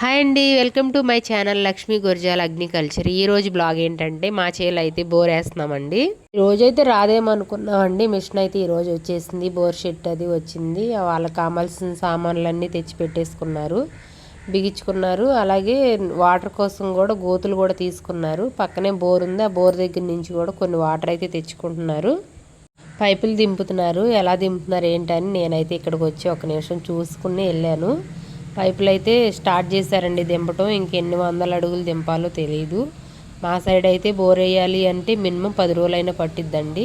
Hi అండి welcome to my channel Lakshmi Gurjal agriculture ఈ రోజు బ్లాగ్ ఏంటంటే మా చేలు అయితే బోర్ వేస్తున్నామండి. ఈ అయితే రాదేమనుకున్నామండి మిషన్ అయితే ఈరోజు వచ్చేసింది. బోర్ షెట్ అది వచ్చింది. వాళ్ళకి కావాల్సిన సామాన్లన్నీ తెచ్చి పెట్టేసుకున్నారు బిగించుకున్నారు. అలాగే వాటర్ కోసం కూడా గోతులు కూడా తీసుకున్నారు. పక్కనే బోర్ ఉంది. ఆ బోర్ దగ్గర నుంచి కూడా కొన్ని వాటర్ అయితే తెచ్చుకుంటున్నారు. పైపులు దింపుతున్నారు. ఎలా దింపుతున్నారు ఏంటని నేనైతే ఇక్కడికి వచ్చి ఒక నిమిషం చూసుకుని వెళ్ళాను. పైపులు అయితే స్టార్ట్ చేశారండి దింపటం. ఇంకెన్ని వందల అడుగులు దింపాలో తెలియదు మా సైడ్ అయితే బోర్ వేయాలి అంటే మినిమం పది రోజులైనా పట్టిద్దండి.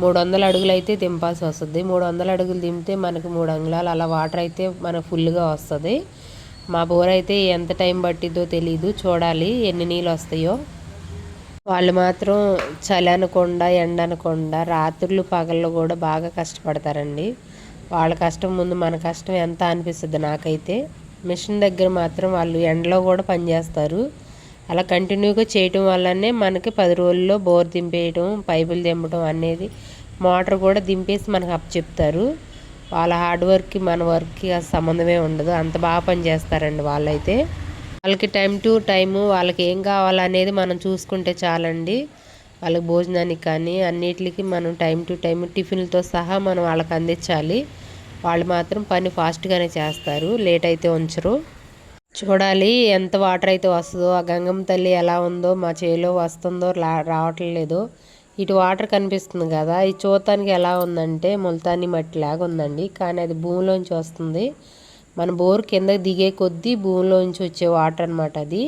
మూడు వందల అడుగులు అయితే దింపాల్సి వస్తుంది. మూడు వందల అడుగులు దింపితే మనకి మూడు అంగుళాలు అలా వాటర్ అయితే మనకు ఫుల్గా వస్తుంది. మా బోర్ అయితే ఎంత టైం పట్టిద్దో తెలియదు చూడాలి ఎన్ని నీళ్ళు వస్తాయో. వాళ్ళు మాత్రం చలి అనకుండా ఎండ అనకుండా రాత్రులు పగళ్ళు కూడా బాగా కష్టపడతారండి. వాళ్ళ కష్టం ముందు మన కష్టం ఎంత అనిపిస్తుంది నాకైతే. మిషన్ దగ్గర మాత్రం వాళ్ళు ఎండలో కూడా పనిచేస్తారు అలా కంటిన్యూగా చేయటం వల్లనే మనకి పది రోజుల్లో బోర్ దింపేయటం పైపులు దింపడం అనేది మోటార్ కూడా దింపేసి మనకు అప్ చెప్తారు. వాళ్ళ హార్డ్ వర్క్కి మన వర్క్కి సంబంధమే ఉండదు. అంత బాగా పనిచేస్తారండి వాళ్ళైతే. వాళ్ళకి టైం టు టైము వాళ్ళకి ఏం కావాలనేది మనం చూసుకుంటే చాలండి. వాళ్ళకి భోజనానికి కానీ అన్నిటికి మనం టైం టు టైం టిఫిన్లతో సహా మనం వాళ్ళకి అందించాలి. వాళ్ళు మాత్రం పని ఫాస్ట్గానే చేస్తారు లేట్ అయితే ఉంచరు. చూడాలి ఎంత వాటర్ అయితే వస్తుందో ఆ గంగమ్మ తల్లి ఎలా ఉందో మా చేలో వస్తుందో రావట్లేదు. ఇటు వాటర్ కనిపిస్తుంది కదా ఇది చూడటానికి ఎలా ఉందంటే ముల్తాని మట్టి లాగా ఉందండి. కానీ అది భూమిలోంచి వస్తుంది. మన బోర్ కింద దిగే కొద్దీ భూమిలోంచి వచ్చే వాటర్ అనమాట అది.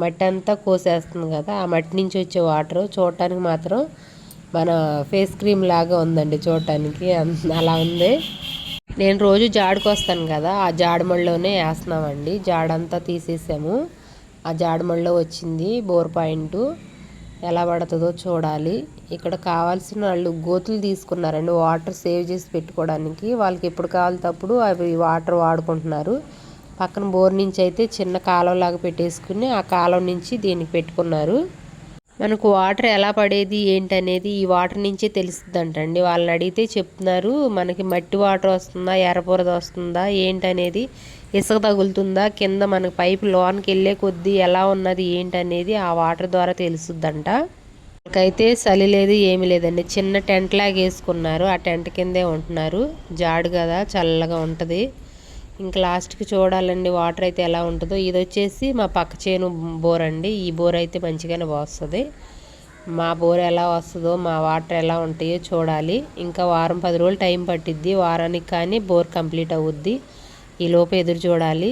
మట్టి అంతా కోసేస్తుంది కదా ఆ మట్టి నుంచి వచ్చే వాటర్. చూడటానికి మాత్రం మన ఫేస్ క్రీమ్ లాగా ఉందండి చూడటానికి. అలా ఉంది. నేను రోజు జాడుకొస్తాను కదా ఆ జాడమళ్ళలోనే వేస్తున్నామండి. జాడంతా తీసేసాము. ఆ జాడమళ్ళలో వచ్చింది బోర్ పాయింట్. ఎలా పడుతుందో చూడాలి. ఇక్కడ కావాల్సిన వాళ్ళు గోతులు తీసుకున్నారండి వాటర్ సేవ్ చేసి పెట్టుకోవడానికి. వాళ్ళకి ఎప్పుడు కావాలప్పుడు అవి వాటర్ వాడుకుంటున్నారు. పక్కన బోర్ నుంచి అయితే చిన్న కాలువలాగా పెట్టేసుకుని ఆ కాలువ నుంచి దీనికి పెట్టుకున్నారు. మనకు వాటర్ ఎలా పడేది ఏంటనేది ఈ వాటర్ నుంచే తెలుస్తుందంటండి. వాళ్ళని అడిగితే చెప్తున్నారు మనకి మట్టి వాటర్ వస్తుందా ఎర్రపూరద వస్తుందా ఏంటనేది ఇసుక తగులుతుందా కింద మనకి పైపు లోన్కి వెళ్ళే కొద్దీ ఎలా ఉన్నది ఏంటనేది ఆ వాటర్ ద్వారా తెలుస్తుందంట. వాళ్ళకైతే చలి లేదు ఏమి లేదండి. చిన్న టెంట్ లాగా వేసుకున్నారు ఆ టెంట్ కిందే ఉంటున్నారు. జాడు కదా చల్లగా ఉంటుంది. ఇంకా లాస్ట్కి చూడాలండి వాటర్ అయితే ఎలా ఉంటుందో. ఇది వచ్చేసి మా పక్క చేను బోర్ అండి. ఈ బోర్ అయితే మంచిగానే వస్తుంది. మా బోర్ ఎలా వస్తుందో మా వాటర్ ఎలా ఉంటాయో చూడాలి. ఇంకా వారం పది రోజులు టైం పట్టిద్ది. వారానికి కానీ బోర్ కంప్లీట్ అవుద్ది. ఈ ఎదురు చూడాలి.